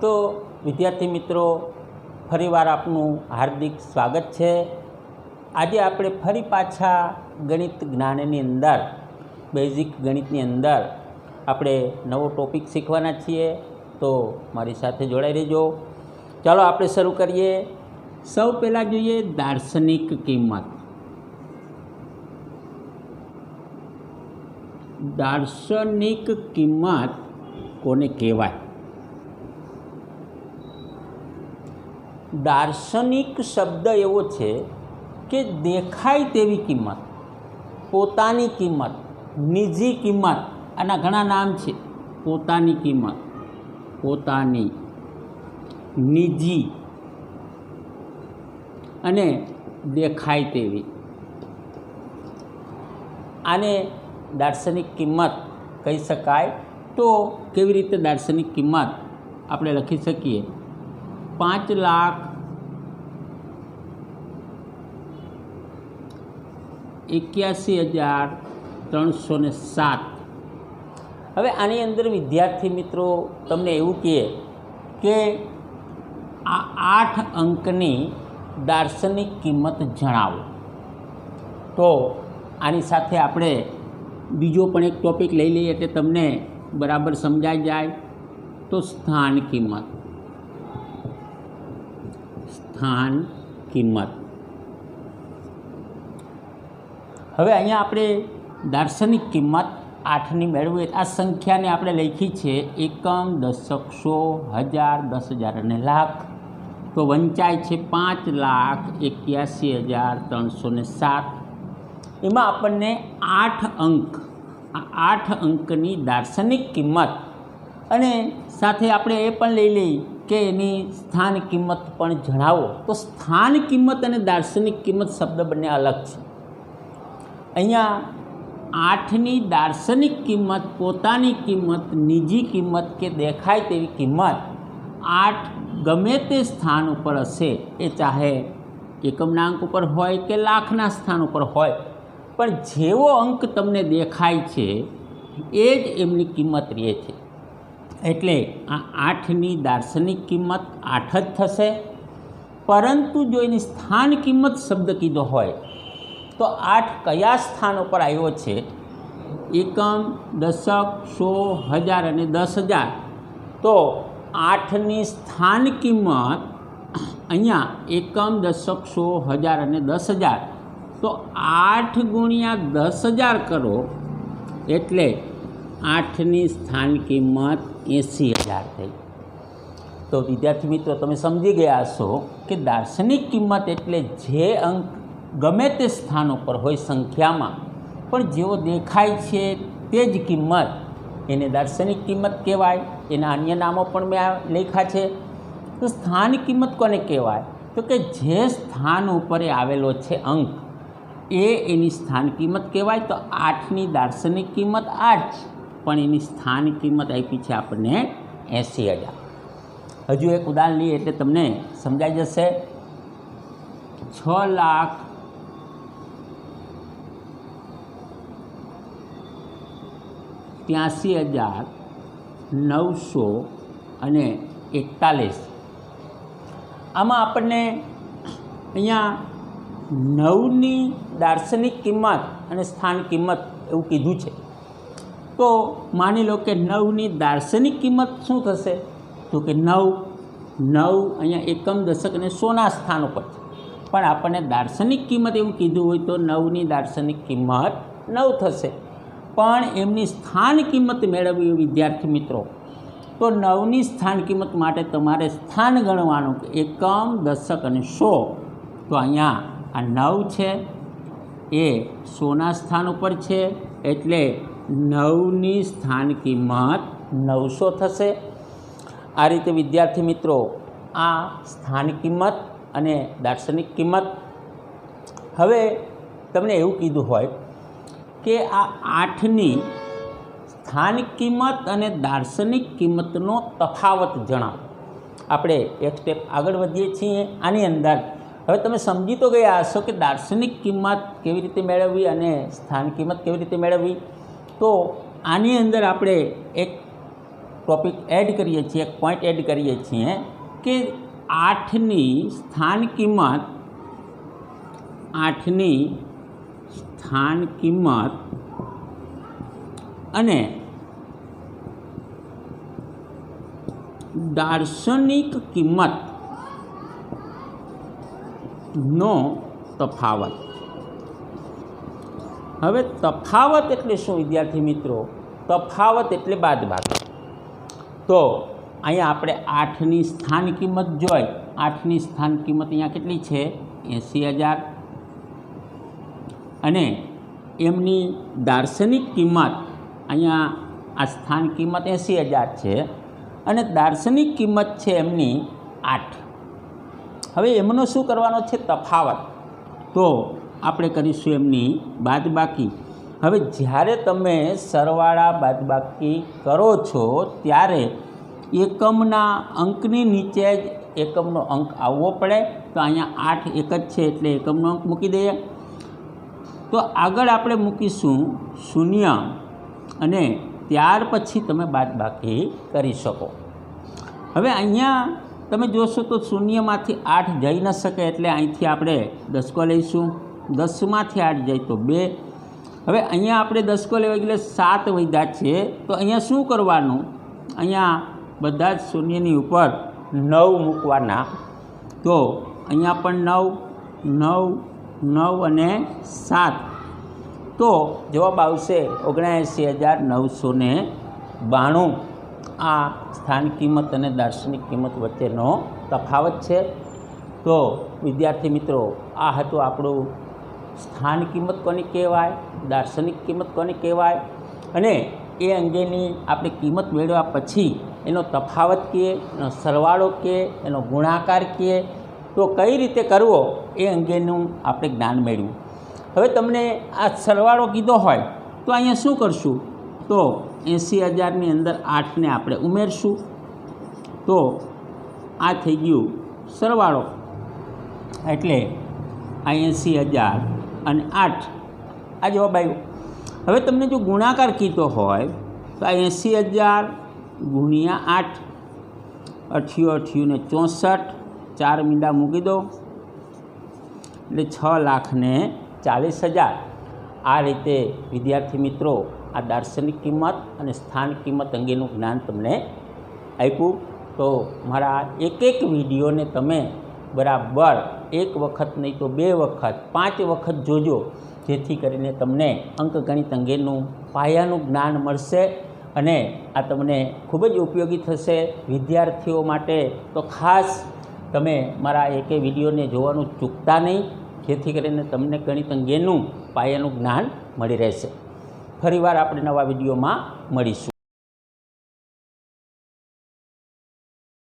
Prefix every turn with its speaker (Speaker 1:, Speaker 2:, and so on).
Speaker 1: તો વિદ્યાર્થી મિત્રો, ફરીવાર આપનું હાર્દિક સ્વાગત છે. આજે આપણે ફરી પાછા ગણિત જ્ઞાનની અંદર, બેઝિક ગણિતની અંદર આપણે નવો ટોપિક શીખવાના છીએ. તો મારી સાથે જોડાઈ રહેજો. ચાલો આપણે શરૂ કરીએ. સૌ પહેલાં જોઈએ દાર્શનિક કિંમત. દાર્શનિક કિંમત કોને કહેવાય? દાર્શનિક શબ્દ એવો છે કે દેખાય તેવી કિંમત, પોતાની કિંમત, નિજી કિંમત, આના ઘણા નામ છે. પોતાની કિંમત, પોતાની, નિજી, અને દેખાય તેવી. આને દાર્શનિક કિંમત કહી શકાય. તો કેવી રીતે દાર્શનિક કિંમત આપણે લખી શકીએ? પાંચ લાખ એક્યાસી હજાર ત્રણસો ને સાત. હવે આની અંદર વિદ્યાર્થી મિત્રો તમને એવું કહે કે આ આઠ અંકની દાર્શનિક કિંમત જણાવો. તો આની સાથે આપણે બીજો પણ એક ટોપિક લઈ લઈએ એટલે તમને બરાબર સમજાઈ જાય. તો સ્થાન કિંમત. સ્થાન કિંમત. હવે અહીંયા આપણે દાર્શનિક કિંમત આઠની મેળવીએ. આ સંખ્યાને આપણે લખી છે એકમ, દશક, સો, હજાર, દસ હજાર અને લાખ. તો વંચાય છે પાંચ લાખ, એક્યાસી હજાર, ત્રણસો ને સાત. એમાં આપણને આઠ અંક આઠ અંકની દાર્શનિક કિંમત. અને સાથે આપણે એ પણ લઈ લઈએ. કે એની સ્થાન કિંમત પણ જણાવો. તો સ્થાન કિંમત અને દાર્શનિક કિંમત શબ્દ બંને અલગ છે. અહીંયા આઠની દાર્શનિક કિંમત, પોતાની કિંમત, નિજી કિંમત કે દેખાય તેવી કિંમત આઠ ગમે તે સ્થાન ઉપર હશે, એ ચાહે એકમના અંક ઉપર હોય કે લાખના સ્થાન ઉપર હોય. પણ જેવો અંક તમને દેખાય છે, એ જ એમની કિંમત રહે છે. એટલે આ આઠની દાર્શનિક કિંમત આઠ જ થશે. પરંતુ જો એની સ્થાન કિંમત શબ્દ કીધો હોય, તો આઠ કયા સ્થાન ઉપર આવ્યો છે? એકમ, દશક, સો, હજાર અને દસ હજાર. તો આઠની સ્થાન કિંમત અહીંયા એકમ, દશક, સો, હજાર અને દસ હજાર. તો આઠ ગુણ્યા દસ હજાર કરો, એટલે આઠની સ્થાન કિંમત એંસી હજાર થઈ. તો વિદ્યાર્થી મિત્રો, તમે સમજી ગયા હશો કે દાર્શનિક કિંમત એટલે જે અંક ગમે તે સ્થાન ઉપર હોય સંખ્યામાં, પણ જેવો દેખાય છે તે જ કિંમત. એને દાર્શનિક કિંમત કહેવાય, એના અન્ય નામો પણ મેં આ લખ્યા છે. તો સ્થાન કિંમત કોને કહેવાય? તો કે જે સ્થાન ઉપર આવેલો છે અંક, એ એની સ્થાન કિંમત કહેવાય. તો આઠની દાર્શનિક કિંમત આઠ પણ એની સ્થાન કિંમત આપી છે આપણને એંસી હજાર. હજુ એક ઉદાહરણ લઈએ એટલે તમને સમજાઈ જશે. છ લાખ ત્યાંસી હજાર નવસો અને એકતાલીસ. આમાં આપણને અહીંયા નવની દાર્શનિક કિંમત અને સ્થાન કિંમત એવું કીધું છે. તો માની લો કે નવની દાર્શનિક કિંમત શું થશે? તો કે નવ નવ અહીંયા એકમ દશક અને સોના સ્થાન ઉપર પણ આપણને દાર્શનિક કિંમત એવું કીધું હોય તો નવની દાર્શનિક કિંમત નવ થશે. પણ એમની સ્થાન કિંમત મેળવવી વિદ્યાર્થી મિત્રો, તો નવની સ્થાન કિંમત માટે તમારે સ્થાન ગણવાનું કે એકમ, દશક અને સો. તો અહીંયા આ નવ છે, એ સોના સ્થાન ઉપર છે, એટલે નવની સ્થાન કિંમત નવસો થશે. આ રીતે વિદ્યાર્થી મિત્રો, આ સ્થાન કિંમત અને દાર્શનિક કિંમત. હવે તમને એવું કીધું હોય કે આ આઠની સ્થાન કિંમત અને દાર્શનિક કિંમતનો તફાવત જણાવો. આપણે એક સ્ટેપ આગળ વધીએ છીએ આની અંદર. હવે તમે સમજી તો ગયા હશો કે દાર્શનિક કિંમત કેવી રીતે મેળવવી અને સ્થાન કિંમત કેવી રીતે મેળવવી. તો આની અંદર આપણે એક ટોપિક એડ કરીએ છીએ, એક પોઈન્ટ એડ કરીએ છીએ કે આઠની સ્થાન કિંમત, આઠની સ્થાન કિંમત અને દાર્શનિક કિંમત નો તફાવત. હવે તફાવત એટલે શું, વિદ્યાર્થી મિત્રો? તફાવત એટલે બાદબાકી. તો અહીંયા આપણે આઠની સ્થાન કિંમત જોઈ. આઠની સ્થાન કિંમત અહીંયા કેટલી છે? એંસી હજાર. અને એમની દાર્શનિક કિંમત અહીંયા આ સ્થાન કિંમત એંસી હજાર છે. અને દાર્શનિક કિંમત છે એમની આઠ. હવે એમનો શું કરવાનો છે? તફાવત. તો આપણે કરીશું એમની બાદબાકી. હવે જ્યારે તમે સરવાળા બાદબાકી કરો છો, ત્યારે એકમના અંકની નીચે જ એકમનો અંક આવવો પડે. તો અહીંયા આઠ એક જ છે એટલે એકમનો અંક મૂકી દઈએ. તો આગળ આપણે મૂકીશું શૂન્ય અને ત્યાર પછી તમે બાદબાકી કરી શકો. હવે અહીંયા તમે જોશો તો શૂન્યમાંથી આઠ જઈ ન શકે એટલે અહીંથી આપણે દસકો લઈશું. દસમાંથી આઠ જાય તો બે. હવે અહીંયા આપણે દસકો લેવા એટલે સાત વૈધા છે. તો અહીંયા શું કરવાનું? અહીંયા બધા જ શૂન્યની ઉપર નવ મૂકવાના. તો અહીંયા પણ નવ નવ નવ અને સાત. તો જવાબ આવશે ઓગણએંસી હજાર નવસો ને બાણું. આ સ્થાન કિંમત અને દાર્શનિક કિંમત વચ્ચેનો તફાવત છે. તો વિદ્યાર્થી મિત્રો, આ હતું આપણું સ્થાન કિંમત કોની કહેવાય? દાર્શનિક કિંમત કોની કહેવાય? અને એ અંગેની આપણે કિંમત મેળવ્યા પછી એનો તફાવત કહીએ એનો સરવાળો કહીએ એનો ગુણાકાર કહીએ તો કઈ રીતે કરવો એ અંગેનું આપણે જ્ઞાન મેળવ્યું. હવે તમને આ સરવાળો કીધો હોય તો અહીંયા શું કરશું? તો એંસી હજારની અંદર આઠને આપણે ઉમેરશું. તો આ થઈ ગયું સરવાળો. એટલે આ એંસી હજાર અને આઠ. આ જવાબ આવ્યો. હવે તમને જો ગુણાકાર કીધો હોય, તો આ એંસી હજાર ગુણ્યા આઠ, અઠ્યું અઠ્યું ને ચોસઠ, ચાર મીંડા મૂકી દો. એટલે છ લાખને ચાલીસ હજાર. આ રીતે, વિદ્યાર્થી મિત્રો, આ દાર્શનિક કિંમત અને સ્થાન કિંમત અંગેનું જ્ઞાન તમને આપ્યું. તો મારા એક એક વિડીયોને તમે બરાબર. એક વખત નહીં તો બે વખત, પાંચ વખત જોજો, જેથી કરીને તમને અંકગણિત અંગેનું પાયાનું જ્ઞાન મળશે અને આ તમને ખૂબ જ ઉપયોગી થશે વિદ્યાર્થીઓ માટે. તો ખાસ તમે મારા એકે વિડીયોને જોવાનું ચૂકતા નહીં, જેથી કરીને તમને ગણિત અંગેનું પાયાનું જ્ઞાન મળી રહેશે. ફરીવાર આપણે નવા વિડીયોમાં મળીશું.